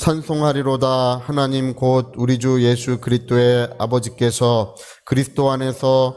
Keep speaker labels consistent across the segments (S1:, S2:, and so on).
S1: 찬송하리로다. 하나님 곧 우리 주 예수 그리스도의 아버지께서 그리스도 안에서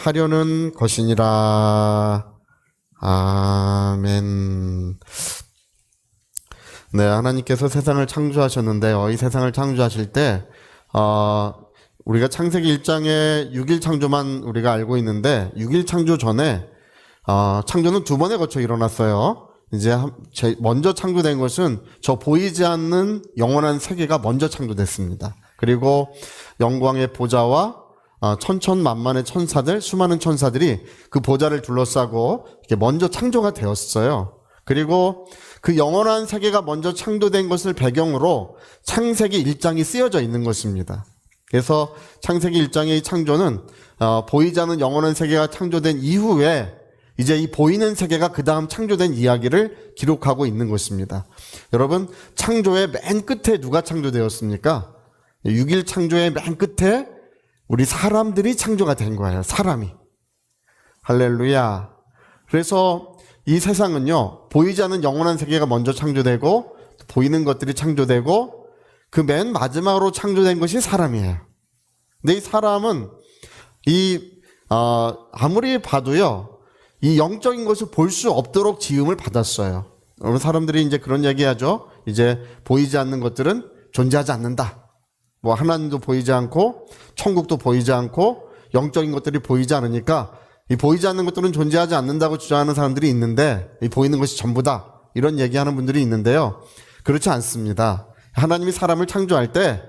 S1: 하려는 것이니라. 아멘. 네, 하나님께서 세상을 창조하셨는데요. 이 세상을 창조하실 때, 어, 우리가 창세기 1장에 6일 창조만 우리가 알고 있는데, 6일 창조 전에, 어, 창조는 두 번에 거쳐 일어났어요. 이제 먼저 창조된 것은 저 보이지 않는 영원한 세계가 먼저 창조됐습니다. 그리고 영광의 보좌와 어, 천천만만의 천사들, 수많은 천사들이 그 보좌를 둘러싸고 이렇게 먼저 창조가 되었어요. 그리고 그 영원한 세계가 먼저 창조된 것을 배경으로 창세기 1장이 쓰여져 있는 것입니다. 그래서 창세기 1장의 창조는 어, 보이지 않는 영원한 세계가 창조된 이후에 이제 이 보이는 세계가 그 다음 창조된 이야기를 기록하고 있는 것입니다. 여러분, 창조의 맨 끝에 누가 창조되었습니까? 6일 창조의 맨 끝에 우리 사람들이 창조가 된 거예요. 사람이. 할렐루야. 그래서 이 세상은요, 보이지 않는 영원한 세계가 먼저 창조되고, 보이는 것들이 창조되고, 그 맨 마지막으로 창조된 것이 사람이에요. 근데 이 사람은 이, 어, 아무리 봐도요, 이 영적인 것을 볼 수 없도록 지음을 받았어요. 여러분 사람들이 이제 그런 얘기 하죠. 이제 보이지 않는 것들은 존재하지 않는다. 뭐 하나님도 보이지 않고 천국도 보이지 않고 영적인 것들이 보이지 않으니까 이 보이지 않는 것들은 존재하지 않는다고 주장하는 사람들이 있는데 이 보이는 것이 전부다. 이런 얘기하는 분들이 있는데요. 그렇지 않습니다. 하나님이 사람을 창조할 때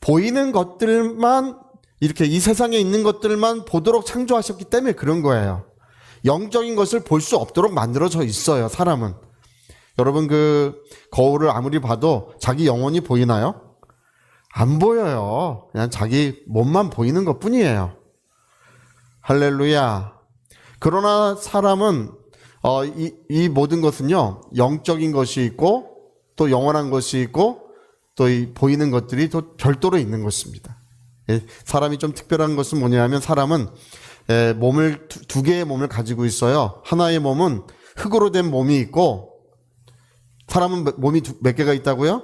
S1: 보이는 것들만 이렇게 이 세상에 있는 것들만 보도록 창조하셨기 때문에 그런 거예요. 영적인 것을 볼 수 없도록 만들어져 있어요, 사람은. 여러분 그 거울을 아무리 봐도 자기 영혼이 보이나요? 안 보여요. 그냥 자기 몸만 보이는 것 뿐이에요. 할렐루야. 그러나 사람은 어, 이, 이 모든 것은요, 영적인 것이 있고, 또 영원한 것이 있고, 또 이 보이는 것들이 또 별도로 있는 것입니다. 예, 사람이 좀 특별한 것은 뭐냐면 사람은 예, 몸을 두, 두 개의 몸을 가지고 있어요. 하나의 몸은 흙으로 된 몸이 있고, 사람은 몇- 몸이 두- 몇 개가 있다고요?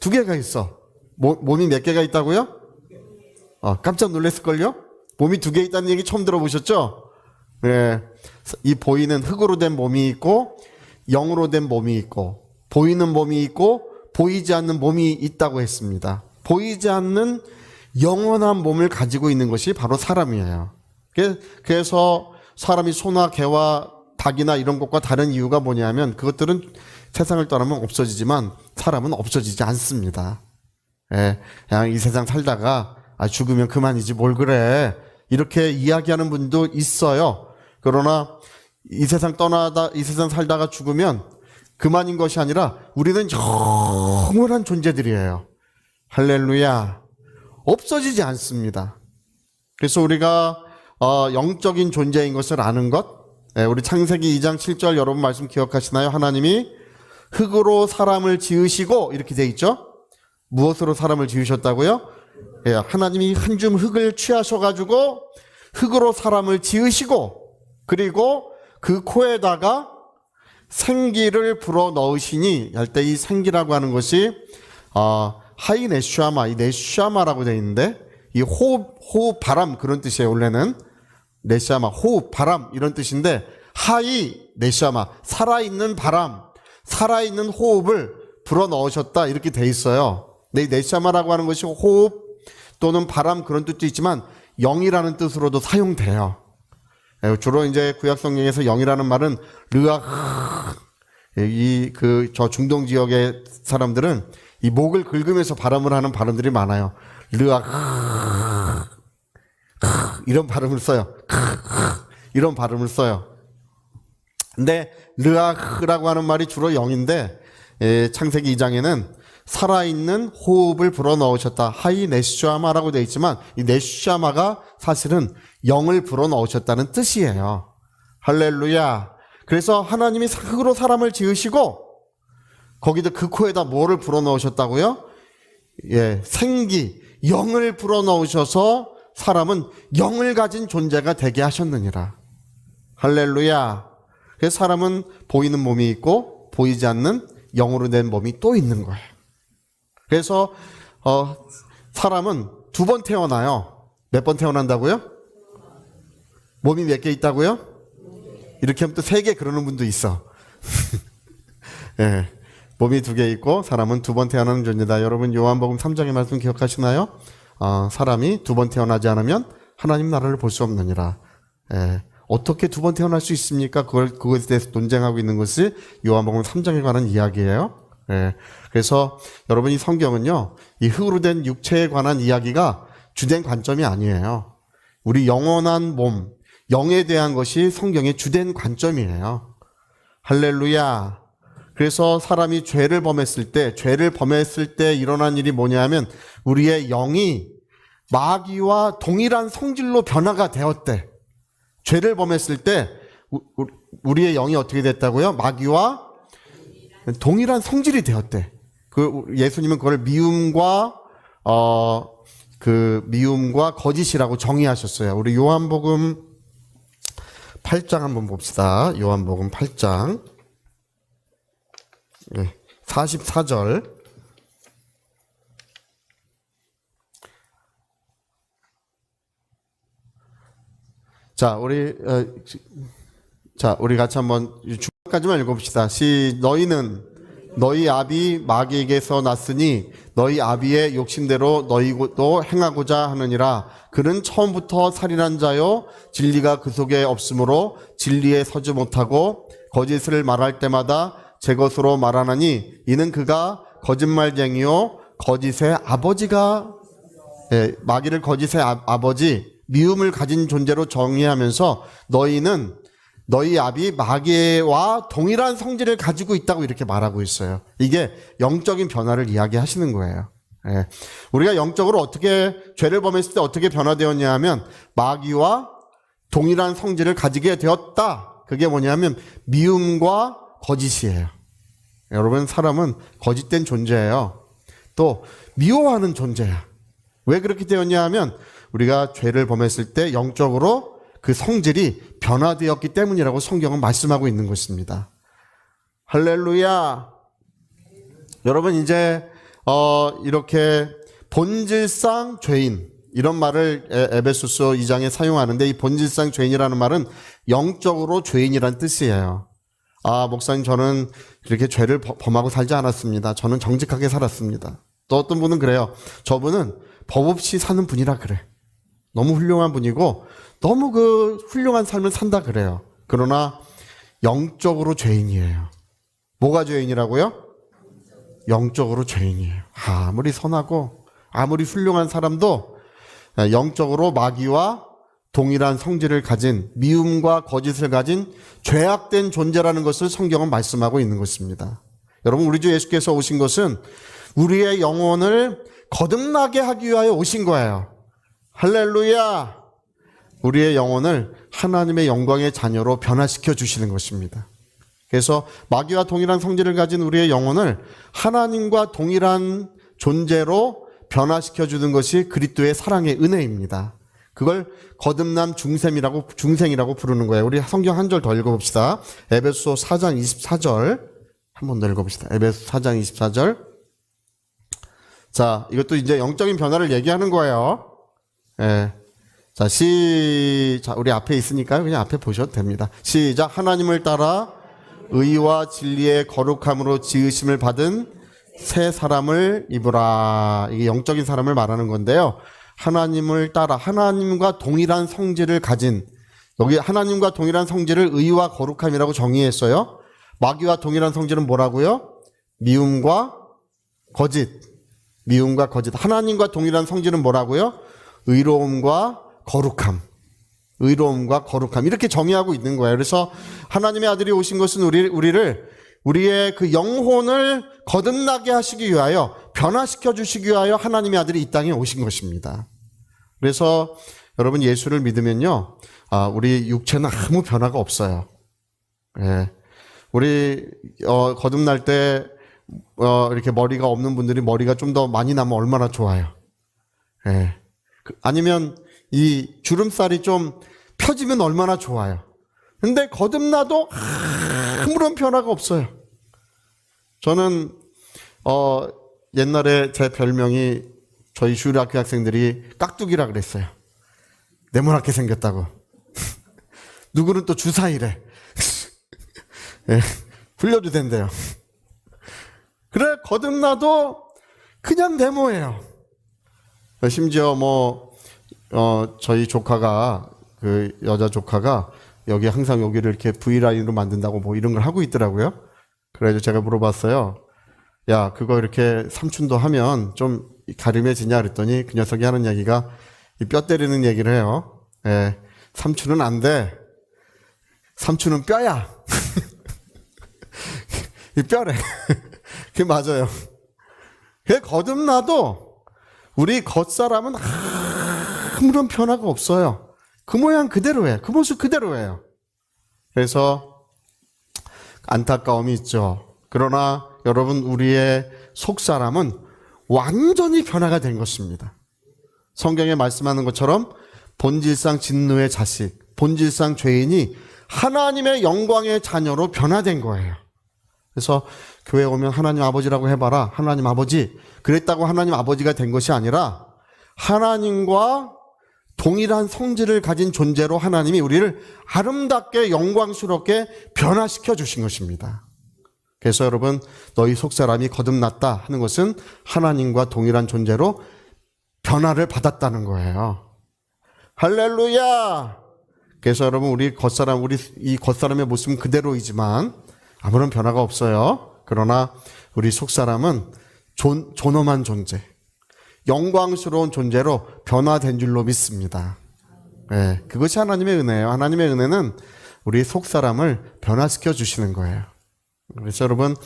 S1: 두 개가 있어. 모- 몸이 몇 개가 있다고요? 어, 깜짝 놀랐을걸요? 몸이 두 개 있다는 얘기 처음 들어보셨죠? 네. 이 보이는 흙으로 된 몸이 있고, 영으로 된 몸이 있고, 보이는 몸이 있고, 보이지 않는 몸이 있다고 했습니다. 보이지 않는 영원한 몸을 가지고 있는 것이 바로 사람이에요. 그- 그래서 사람이 소나 개와 닭이나 이런 것과 다른 이유가 뭐냐면 그것들은 세상을 떠나면 없어지지만 사람은 없어지지 않습니다. 예, 그냥 이 세상 살다가 아, 죽으면 그만이지 뭘 그래 이렇게 이야기하는 분도 있어요. 그러나 이 세상 떠나다 이 세상 살다가 죽으면 그만인 것이 아니라 우리는 영원한 존재들이에요. 할렐루야. 없어지지 않습니다. 그래서 우리가 어, 영적인 존재인 것을 아는 것, 예, 우리 창세기 2장 7절 여러분 말씀 기억하시나요? 하나님이 흙으로 사람을 지으시고 이렇게 돼 있죠? 무엇으로 사람을 지으셨다고요? 예, 하나님이 한 줌 흙을 취하셔가지고 흙으로 사람을 지으시고 그리고 그 코에다가 생기를 불어 넣으시니 할 때 이 생기라고 하는 것이 어, 하이 네슈아마, 이 네슈아마라고 되어 있는데 이 호흡, 호흡 바람 그런 뜻이에요 원래는 네시아마 호흡 바람 이런 뜻인데 하이 네시아마 살아있는 바람 살아있는 호흡을 불어 넣으셨다 이렇게 돼 있어요. 네시아마라고 하는 것이 호흡 또는 바람 그런 뜻도 있지만 영이라는 뜻으로도 사용돼요. 예, 주로 이제 구약 성경에서 영이라는 말은 르아 이그 저 중동 지역의 사람들은 이 목을 긁으면서 발음을 하는 발음들이 많아요. 르아 이런 발음을 써요. 이런 발음을 써요. 근데 르아흐라고 하는 말이 주로 영인데 예, 창세기 2장에는 살아있는 호흡을 불어넣으셨다. 하이 네슈아마라고 되어 있지만 이 네슈아마가 사실은 영을 불어넣으셨다는 뜻이에요. 할렐루야. 그래서 하나님이 흙으로 사람을 지으시고 거기다 그 코에다 뭐를 불어넣으셨다고요? 예, 생기, 영을 불어넣으셔서 사람은 영을 가진 존재가 되게 하셨느니라. 할렐루야. 그래서 사람은 보이는 몸이 있고 보이지 않는 영으로 된 몸이 또 있는 거예요. 그래서 어, 사람은 두 번 태어나요. 몇 번 태어난다고요? 몸이 몇 개 있다고요? 이렇게 하면 또 세 개 그러는 분도 있어. 예. 몸이 두 개 있고 사람은 두 번 태어나는 존재다. 여러분 요한복음 3장의 말씀 기억하시나요? 어, 사람이 두 번 태어나지 않으면 하나님 나라를 볼 수 없느니라. 예. 어떻게 두 번 태어날 수 있습니까? 그걸 그것에 대해서 논쟁하고 있는 것이 요한복음 3장에 관한 이야기예요. 예. 그래서 여러분 이 성경은요. 이 흙으로 된 육체에 관한 이야기가 주된 관점이 아니에요. 우리 영원한 몸, 영에 대한 것이 성경의 주된 관점이에요. 할렐루야. 그래서 사람이 죄를 범했을 때, 죄를 범했을 때 일어난 일이 뭐냐면 우리의 영이 마귀와 동일한 성질로 변화가 되었대. 죄를 범했을 때 우리의 영이 어떻게 됐다고요? 마귀와 동일한 성질이 되었대. 그 예수님은 그걸 미움과 어 그 미움과 거짓이라고 정의하셨어요. 우리 요한복음 8장 한번 봅시다. 요한복음 8장. 네, 44절. 자, 우리 어, 자, 우리 같이 한번 중간까지만 읽어 봅시다. 시 너희는 너희 아비 마귀에게서 났으니 너희 아비의 욕심대로 너희도 행하고자 하느니라. 그는 처음부터 살인한 자요 진리가 그 속에 없으므로 진리에 서지 못하고 거짓을 말할 때마다 제 것으로 말하나니 이는 그가 거짓말쟁이요 거짓의 아버지가 예, 마귀를 거짓의 아, 아버지 미움을 가진 존재로 정의하면서 너희는 너희 아비 마귀와 동일한 성질을 가지고 있다고 이렇게 말하고 있어요. 이게 영적인 변화를 이야기하시는 거예요. 예. 우리가 영적으로 어떻게 죄를 범했을 때 어떻게 변화되었냐 하면 마귀와 동일한 성질을 가지게 되었다. 그게 뭐냐면 미움과 거짓이에요. 여러분 사람은 거짓된 존재예요. 또 미워하는 존재야. 왜 그렇게 되었냐 하면 우리가 죄를 범했을 때 영적으로 그 성질이 변화되었기 때문이라고 성경은 말씀하고 있는 것입니다. 할렐루야. 여러분 이제 어 이렇게 본질상 죄인 이런 말을 에- 에베소서 2장에 사용하는데 이 본질상 죄인이라는 말은 영적으로 죄인이란 뜻이에요. 아, 목사님 저는 이렇게 죄를 범- 범하고 살지 않았습니다. 저는 정직하게 살았습니다. 또 어떤 분은 그래요. 저분은 법 없이 사는 분이라 그래. 너무 훌륭한 분이고 너무 그 훌륭한 삶을 산다 그래요. 그러나 영적으로 죄인이에요. 뭐가 죄인이라고요? 영적으로 죄인이에요. 아무리 선하고 아무리 훌륭한 사람도 영적으로 마귀와 동일한 성질을 가진 미움과 거짓을 가진 죄악된 존재라는 것을 성경은 말씀하고 있는 것입니다. 여러분 우리 주 예수께서 오신 것은 우리의 영혼을 거듭나게 하기 위하여 오신 거예요. 할렐루야. 우리의 영혼을 하나님의 영광의 자녀로 변화시켜 주시는 것입니다. 그래서 마귀와 동일한 성질을 가진 우리의 영혼을 하나님과 동일한 존재로 변화시켜 주는 것이 그리스도의 사랑의 은혜입니다. 그걸 거듭남 중생이라고 중생이라고 부르는 거예요. 우리 성경 한 절 더 읽어 봅시다. 에베소 4장 24절 한 번 더 읽어 봅시다. 에베소 4장 24절. 자, 이것도 이제 영적인 변화를 얘기하는 거예요. 예. 자, 시, 자, 우리 앞에 있으니까요. 그냥 앞에 보셔도 됩니다. 시작. 하나님을 따라 의와 진리의 거룩함으로 지으심을 받은 새 사람을 입으라. 이게 영적인 사람을 말하는 건데요. 하나님을 따라 하나님과 동일한 성질을 가진 여기 하나님과 동일한 성질을 의와 거룩함이라고 정의했어요. 마귀와 동일한 성질은 뭐라고요? 미움과 거짓. 미움과 거짓. 하나님과 동일한 성질은 뭐라고요? 의로움과 거룩함. 의로움과 거룩함. 이렇게 정의하고 있는 거예요. 그래서 하나님의 아들이 오신 것은 우리, 우리를 우리의 그 영혼을 거듭나게 하시기 위하여 변화시켜 주시기 위하여 하나님의 아들이 이 땅에 오신 것입니다. 그래서 여러분 예수를 믿으면요, 아, 우리 육체는 아무 변화가 없어요. 예. 우리 어, 거듭날 때 어, 이렇게 머리가 없는 분들이 머리가 좀 더 많이 나면 얼마나 좋아요. 예. 그- 아니면 이 주름살이 좀 펴지면 얼마나 좋아요. 근데 거듭나도 아무런 변화가 없어요. 저는 어 옛날에 제 별명이 저희 주일학교 학생들이 깍두기라 그랬어요. 네모나게 생겼다고. 누구는 또 주사이래. 예, 훈려도 된대요. 그래 거듭나도 그냥 네모예요. 심지어 뭐 어, 저희 조카가 그 여자 조카가 여기 항상 여기를 이렇게 V 라인으로 만든다고 뭐 이런 걸 하고 있더라고요. 그래서 제가 물어봤어요. 야 그거 이렇게 삼촌도 하면 좀 가름해지냐 그랬더니 그 녀석이 하는 얘기가 이뼈 때리는 얘기를 해요. 예, 삼촌은 안 돼. 삼촌은 뼈야. 이 뼈래. 그게 맞아요. 그게 거듭나도 우리 겉사람은 아무런 변화가 없어요. 그 모양 그대로예요. 그 모습 그대로예요. 그래서 안타까움이 있죠. 그러나 여러분 우리의 속 사람은 완전히 변화가 된 것입니다. 성경에 말씀하는 것처럼 본질상 진노의 자식, 본질상 죄인이 하나님의 영광의 자녀로 변화된 거예요. 그래서 교회 오면 하나님 아버지라고 해봐라. 하나님 아버지. 그랬다고 하나님 아버지가 된 것이 아니라 하나님과 동일한 성질을 가진 존재로 하나님이 우리를 아름답게 영광스럽게 변화시켜 주신 것입니다. 그래서 여러분, 너희 속사람이 거듭났다 하는 것은 하나님과 동일한 존재로 변화를 받았다는 거예요. 할렐루야! 그래서 여러분, 우리 겉사람, 우리 이 겉사람의 모습은 그대로이지만 아무런 변화가 없어요. 그러나 우리 속사람은 존, 존엄한 존재, 영광스러운 존재로 변화된 줄로 믿습니다. 예, 그것이 하나님의 은혜예요. 하나님의 은혜는 우리 속 사람을 변화시켜 주시는 거예요. 그래서 여러분,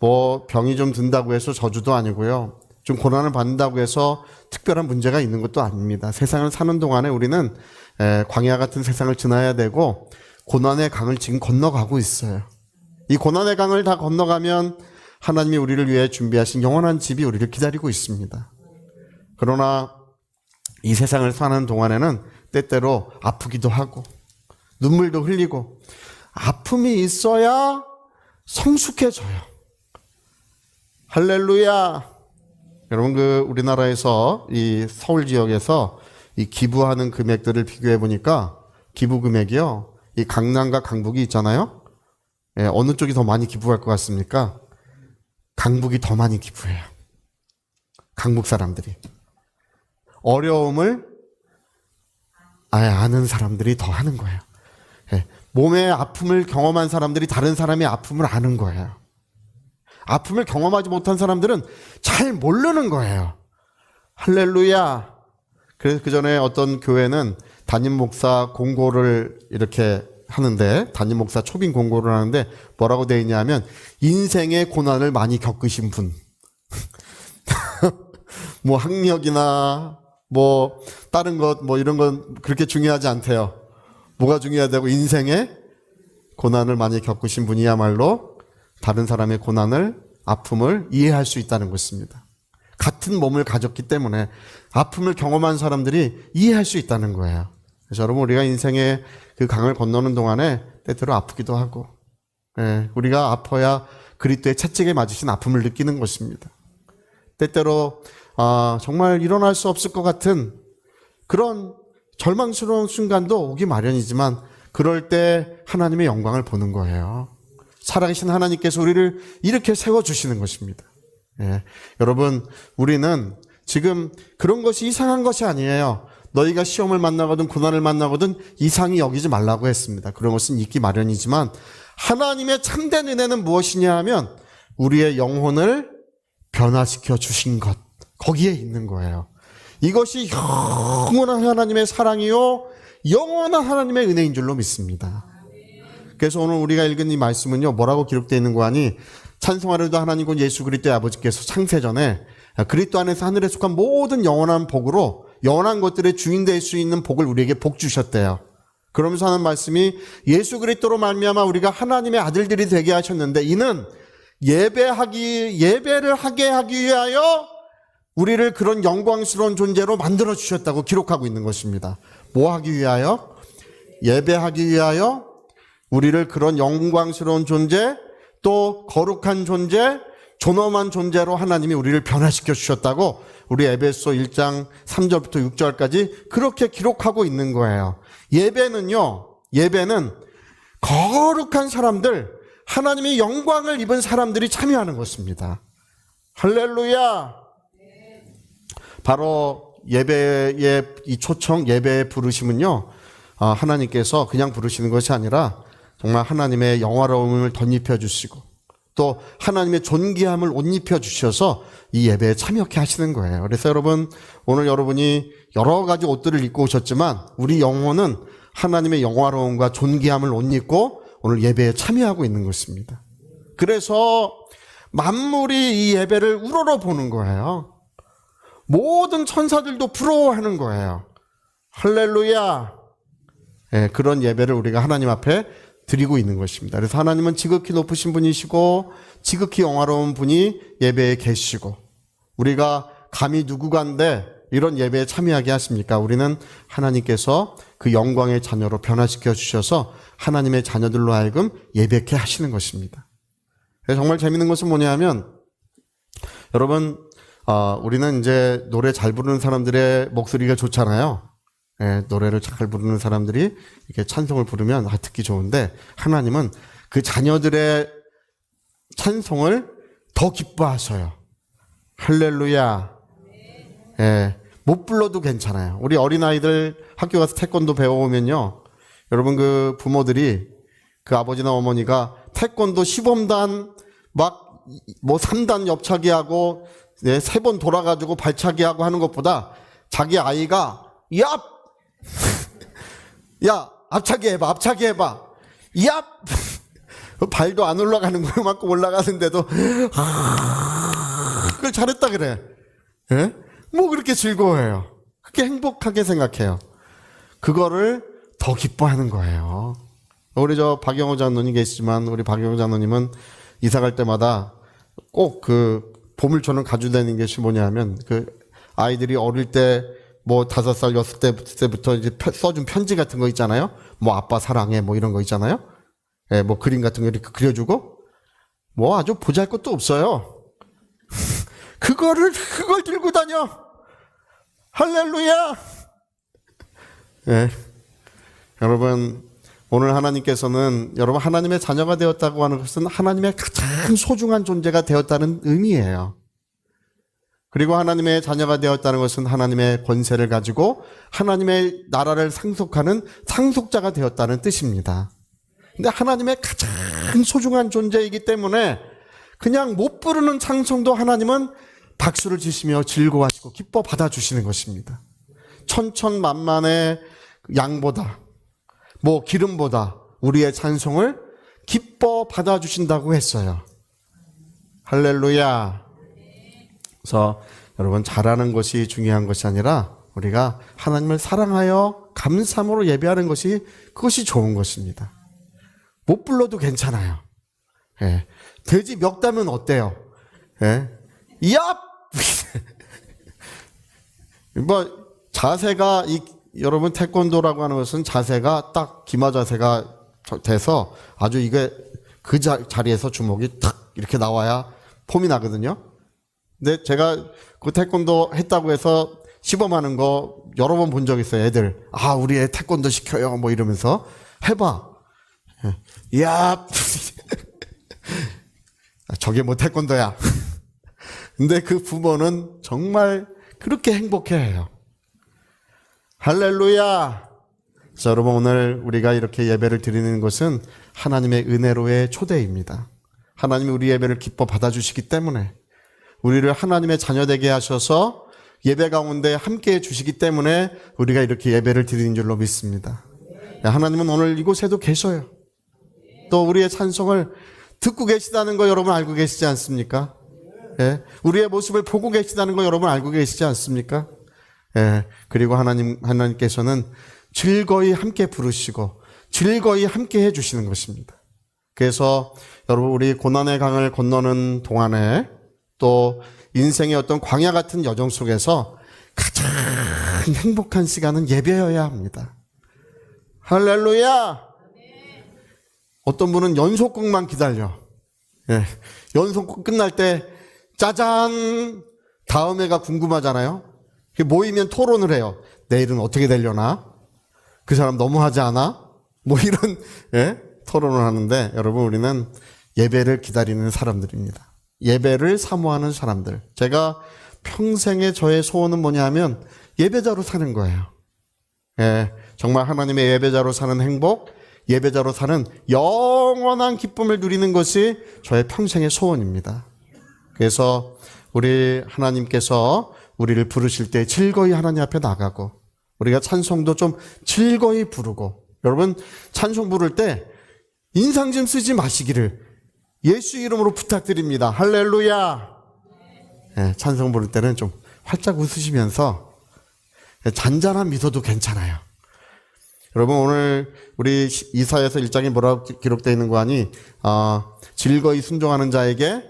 S1: 뭐 병이 좀 든다고 해서 저주도 아니고요. 좀 고난을 받는다고 해서 특별한 문제가 있는 것도 아닙니다. 세상을 사는 동안에 우리는 에, 광야 같은 세상을 지나야 되고 고난의 강을 지금 건너가고 있어요. 이 고난의 강을 다 건너가면 하나님이 우리를 위해 준비하신 영원한 집이 우리를 기다리고 있습니다. 그러나 이 세상을 사는 동안에는 때때로 아프기도 하고 눈물도 흘리고 아픔이 있어야 성숙해져요. 할렐루야. 여러분 그 우리나라에서 이 서울 지역에서 이 기부하는 금액들을 비교해 보니까 기부 금액이요. 이 강남과 강북이 있잖아요. 예, 어느 쪽이 더 많이 기부할 것 같습니까? 강북이 더 많이 기부해요. 강북 사람들이. 어려움을 아예 아는 사람들이 더 하는 거예요. 예, 몸의 아픔을 경험한 사람들이 다른 사람의 아픔을 아는 거예요. 아픔을 경험하지 못한 사람들은 잘 모르는 거예요. 할렐루야. 그래서 그 전에 어떤 교회는 담임 목사 공고를 이렇게 하는데 담임 목사 초빙 공고를 하는데 뭐라고 돼 있냐면 인생의 고난을 많이 겪으신 분. 뭐 학력이나 뭐 다른 것 뭐 이런 건 그렇게 중요하지 않대요. 뭐가 중요하다고 인생의 고난을 많이 겪으신 분이야말로 다른 사람의 고난을 아픔을 이해할 수 있다는 것입니다. 같은 몸을 가졌기 때문에 아픔을 경험한 사람들이 이해할 수 있다는 거예요. 그래서 여러분 우리가 인생의 그 강을 건너는 동안에 때때로 아프기도 하고, 예, 우리가 아파야 그리스도의 채찍에 맞으신 아픔을 느끼는 것입니다. 때때로 아, 정말 일어날 수 없을 것 같은 그런 절망스러운 순간도 오기 마련이지만 그럴 때 하나님의 영광을 보는 거예요. 살아계신 하나님께서 우리를 이렇게 세워주시는 것입니다. 예. 여러분, 우리는 지금 그런 것이 이상한 것이 아니에요. 너희가 시험을 만나거든 고난을 만나거든 이상히 여기지 말라고 했습니다. 그런 것은 있기 마련이지만 하나님의 참된 은혜는 무엇이냐 하면 우리의 영혼을 변화시켜 주신 것. 거기에 있는 거예요. 이것이 영원한 하나님의 사랑이요. 영원한 하나님의 은혜인 줄로 믿습니다. 그래서 오늘 우리가 읽은 이 말씀은요, 뭐라고 기록되어 있는 거 아니, 찬송하려도 하나님 곧 예수 그리스도의 아버지께서 창세 전에 그리스도 안에서 하늘에 속한 모든 영원한 복으로 영원한 것들의 주인 될 수 있는 복을 우리에게 복 주셨대요. 그러면서 하는 말씀이 예수 그리스도로 말미암아 우리가 하나님의 아들들이 되게 하셨는데 이는 예배하기 예배를 하게 하기 위하여 우리를 그런 영광스러운 존재로 만들어 주셨다고 기록하고 있는 것입니다. 뭐 하기 위하여? 예배하기 위하여 우리를 그런 영광스러운 존재 또 거룩한 존재 존엄한 존재로 하나님이 우리를 변화시켜 주셨다고 우리 에베소 1장 3절부터 6절까지 그렇게 기록하고 있는 거예요. 예배는요. 예배는 거룩한 사람들 하나님의 영광을 입은 사람들이 참여하는 것입니다. 할렐루야. 바로 예배의 이 초청 예배의 부르심은요. 아, 하나님께서 그냥 부르시는 것이 아니라 정말 하나님의 영화로움을 덧입혀 주시고 또 하나님의 존귀함을 옷 입혀 주셔서 이 예배에 참여케 하시는 거예요. 그래서 여러분 오늘 여러분이 여러 가지 옷들을 입고 오셨지만 우리 영혼은 하나님의 영화로움과 존귀함을 옷 입고 오늘 예배에 참여하고 있는 것입니다. 그래서 만물이 이 예배를 우러러 보는 거예요. 모든 천사들도 부러워하는 거예요. 할렐루야. 예, 그런 예배를 우리가 하나님 앞에 드리고 있는 것입니다. 그래서 하나님은 지극히 높으신 분이시고 지극히 영화로운 분이 예배에 계시고 우리가 감히 누구간데 이런 예배에 참여하게 하십니까? 우리는 하나님께서 그 영광의 자녀로 변화시켜 주셔서 하나님의 자녀들로 하여금 예배케 하시는 것입니다. 정말 재밌는 것은 뭐냐면 여러분 어, 우리는 이제 노래 잘 부르는 사람들의 목소리가 좋잖아요. 예, 노래를 잘 부르는 사람들이 이렇게 찬송을 부르면 아, 듣기 좋은데 하나님은 그 자녀들의 찬송을 더 기뻐하셔요. 할렐루야. 예, 못 불러도 괜찮아요. 우리 어린아이들 학교 가서 태권도 배워오면요. 여러분 그 부모들이 그 아버지나 어머니가 태권도 시범단 막 뭐 3단 옆차기 하고 네, 세 번 돌아가지고 발차기 하고 하는 것보다 자기 아이가 야! 야, 앞차기 해봐, 앞차기 해봐. 야! 발도 안 올라가는 것만큼 올라가는데도 아, 그걸 잘했다 그래. 예? 뭐 그렇게 즐거워해요. 그렇게 행복하게 생각해요. 그거를 더 기뻐하는 거예요. 우리 저 박영호 장로님 계시지만 우리 박영호 장로님은 이사 갈 때마다 꼭그 보물촌을 가지고 다니는 것이 뭐냐면 그 아이들이 어릴 때 뭐 다섯 살 여섯 대 때부터 이제 펴- 써준 편지 같은 거 있잖아요. 뭐 아빠 사랑해 뭐 이런 거 있잖아요. 예, 뭐 그림 같은 거 이렇게 그려주고 뭐 아주 보잘 것도 없어요. 그거를 그걸 들고 다녀. 할렐루야. 예. 여러분 오늘 하나님께서는 여러분 하나님의 자녀가 되었다고 하는 것은 하나님의 가장 소중한 존재가 되었다는 의미예요. 그리고 하나님의 자녀가 되었다는 것은 하나님의 권세를 가지고 하나님의 나라를 상속하는 상속자가 되었다는 뜻입니다. 근데 하나님의 가장 소중한 존재이기 때문에 그냥 못 부르는 찬송도 하나님은 박수를 치시며 즐거워하시고 기뻐 받아주시는 것입니다. 천천만만의 양보다 뭐 기름보다 우리의 찬송을 기뻐 받아주신다고 했어요. 할렐루야. 그래서 여러분 잘하는 것이 중요한 것이 아니라 우리가 하나님을 사랑하여 감사함으로 예배하는 것이 그것이 좋은 것입니다. 못 불러도 괜찮아요. 예. 돼지 멱다면 어때요? 예. 얍! 뭐 자세가 이 여러분 태권도라고 하는 것은 자세가 딱 기마 자세가 저- 돼서 아주 이게 그 자, 자리에서 주먹이 탁 이렇게 나와야 폼이 나거든요. 근데 제가 그 태권도 했다고 해서 시범하는 거 여러 번 본 적 있어요. 애들 아 우리 애 태권도 시켜요 뭐 이러면서 해봐. 예. 야 저게 뭐 태권도야. 근데 그 부모는 정말 그렇게 행복해해요. 할렐루야. 자, 여러분 오늘 우리가 이렇게 예배를 드리는 것은 하나님의 은혜로의 초대입니다. 하나님이 우리 예배를 기뻐 받아주시기 때문에 우리를 하나님의 자녀 되게 하셔서 예배 가운데 함께 해 주시기 때문에 우리가 이렇게 예배를 드리는 줄로 믿습니다. 하나님은 오늘 이곳에도 계셔요. 또 우리의 찬송을 듣고 계시다는 거 여러분 알고 계시지 않습니까? 예. 우리의 모습을 보고 계시다는 거 여러분 알고 계시지 않습니까? 예. 그리고 하나님, 하나님께서는 즐거이 함께 부르시고 즐거이 함께 해주시는 것입니다. 그래서 여러분 우리 고난의 강을 건너는 동안에 또 인생의 어떤 광야 같은 여정 속에서 가장 행복한 시간은 예배여야 합니다. 할렐루야! 어떤 분은 연속극만 기다려. 예. 연속극 끝날 때 짜잔 다음 해가 궁금하잖아요. 모이면 토론을 해요. 내일은 어떻게 되려나? 그 사람 너무하지 않아? 뭐 이런 예? 토론을 하는데 여러분 우리는 예배를 기다리는 사람들입니다. 예배를 사모하는 사람들. 제가 평생의 저의 소원은 뭐냐 하면 예배자로 사는 거예요. 예, 정말 하나님의 예배자로 사는 행복, 예배자로 사는 영원한 기쁨을 누리는 것이 저의 평생의 소원입니다. 그래서 우리 하나님께서 우리를 부르실 때 즐거이 하나님 앞에 나가고 우리가 찬송도 좀 즐거이 부르고 여러분 찬송 부를 때 인상 좀 쓰지 마시기를 예수 이름으로 부탁드립니다. 할렐루야. 예, 찬송 부를 때는 좀 활짝 웃으시면서 잔잔한 미소도 괜찮아요. 여러분 오늘 우리 이사에서 일장에 뭐라고 기- 기록되어 있는 거 아니? 어, 즐거이 순종하는 자에게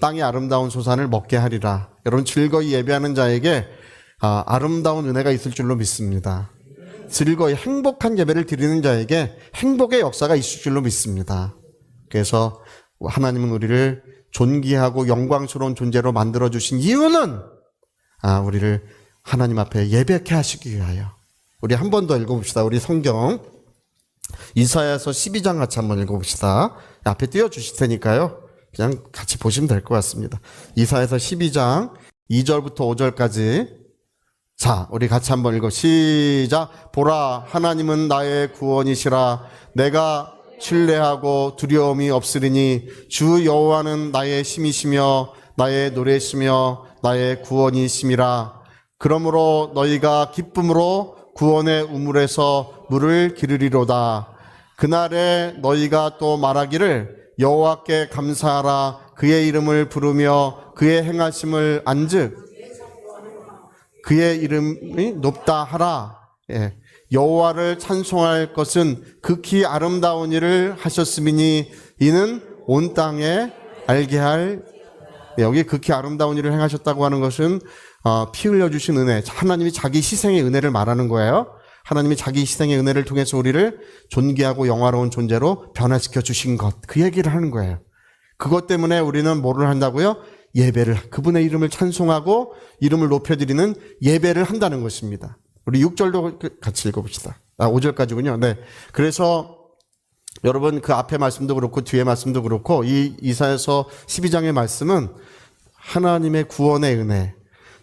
S1: 땅의 아름다운 소산을 먹게 하리라. 여러분 즐거이 예배하는 자에게 아, 아름다운 은혜가 있을 줄로 믿습니다. 즐거이 행복한 예배를 드리는 자에게 행복의 역사가 있을 줄로 믿습니다. 그래서 하나님은 우리를 존귀하고 영광스러운 존재로 만들어 주신 이유는 아, 우리를 하나님 앞에 예배케 하시기 위하여. 우리 한 번 더 읽어봅시다. 우리 성경 이사야서 12장 같이 한번 읽어봅시다. 앞에 띄워 주실 테니까요. 그냥 같이 보시면 될 것 같습니다. 이사야서 12장 2절부터 5절까지 자, 우리 같이 한번 읽어. 시작. 보라, 하나님은 나의 구원이시라. 내가 신뢰하고 두려움이 없으리니 주 여호와는 나의 힘이시며 나의 노래시며 나의 구원이심이라. 그러므로 너희가 기쁨으로 구원의 우물에서 물을 기르리로다. 그날에 너희가 또 말하기를 여호와께 감사하라. 그의 이름을 부르며 그의 행하심을 안즉 그의 이름이 높다 하라. 예. 여호와를 찬송할 것은 극히 아름다운 일을 하셨음이니 이는 온 땅에 알게 할 예, 여기 극히 아름다운 일을 행하셨다고 하는 것은 어, 피 흘려 주신 은혜, 하나님이 자기 희생의 은혜를 말하는 거예요. 하나님이 자기 희생의 은혜를 통해서 우리를 존귀하고 영화로운 존재로 변화시켜 주신 것, 그 얘기를 하는 거예요. 그것 때문에 우리는 뭐를 한다고요? 예배를 그분의 이름을 찬송하고 이름을 높여드리는 예배를 한다는 것입니다. 우리 6절도 같이 읽어봅시다. 아, 5절까지군요. 네. 그래서 여러분 그 앞에 말씀도 그렇고 뒤에 말씀도 그렇고 이 이사에서 12장의 말씀은 하나님의 구원의 은혜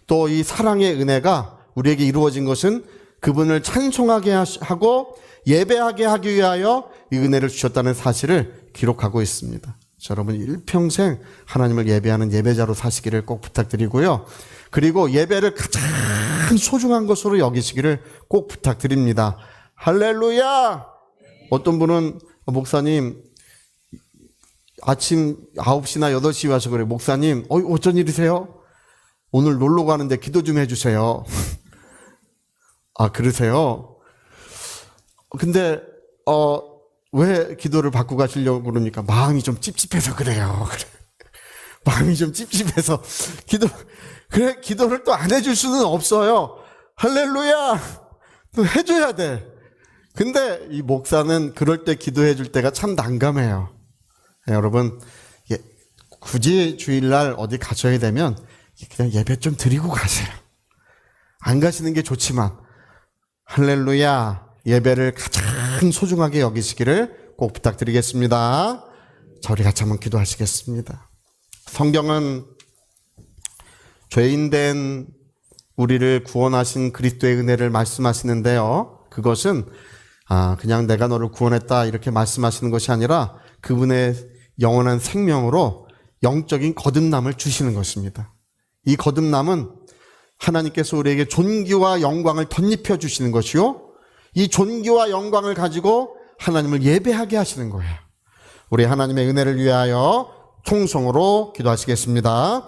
S1: 또 이 사랑의 은혜가 우리에게 이루어진 것은 그분을 찬송하게 하고 예배하게 하기 위하여 이 은혜를 주셨다는 사실을 기록하고 있습니다. 자, 여러분 일평생 하나님을 예배하는 예배자로 사시기를 꼭 부탁드리고요. 그리고 예배를 가장 소중한 것으로 여기시기를 꼭 부탁드립니다. 할렐루야! 어떤 분은 목사님 아침 9시나 8시 와서 그래. 목사님, 어, 어쩐 일이세요? 오늘 놀러 가는데 기도 좀 해주세요. 아, 그러세요? 근데, 어, 왜 기도를 받고 가시려고 그러니까 마음이 좀 찝찝해서 그래요. 그래. 마음이 좀 찝찝해서 기도, 그래, 기도를 또 안 해줄 수는 없어요. 할렐루야! 또 해줘야 돼. 근데 이 목사는 그럴 때 기도해 줄 때가 참 난감해요. 네, 여러분, 예, 굳이 주일날 어디 가셔야 되면 그냥 예배 좀 드리고 가세요. 안 가시는 게 좋지만, 할렐루야, 예배를 가장 소중하게 여기시기를 꼭 부탁드리겠습니다. 자, 우리 같이 한번 기도하시겠습니다. 성경은 죄인된 우리를 구원하신 그리스도의 은혜를 말씀하시는데요. 그것은 아, 그냥 내가 너를 구원했다 이렇게 말씀하시는 것이 아니라 그분의 영원한 생명으로 영적인 거듭남을 주시는 것입니다. 이 거듭남은 하나님께서 우리에게 존귀와 영광을 덧입혀 주시는 것이요. 이 존귀와 영광을 가지고 하나님을 예배하게 하시는 거예요. 우리 하나님의 은혜를 위하여 총성으로 기도하시겠습니다.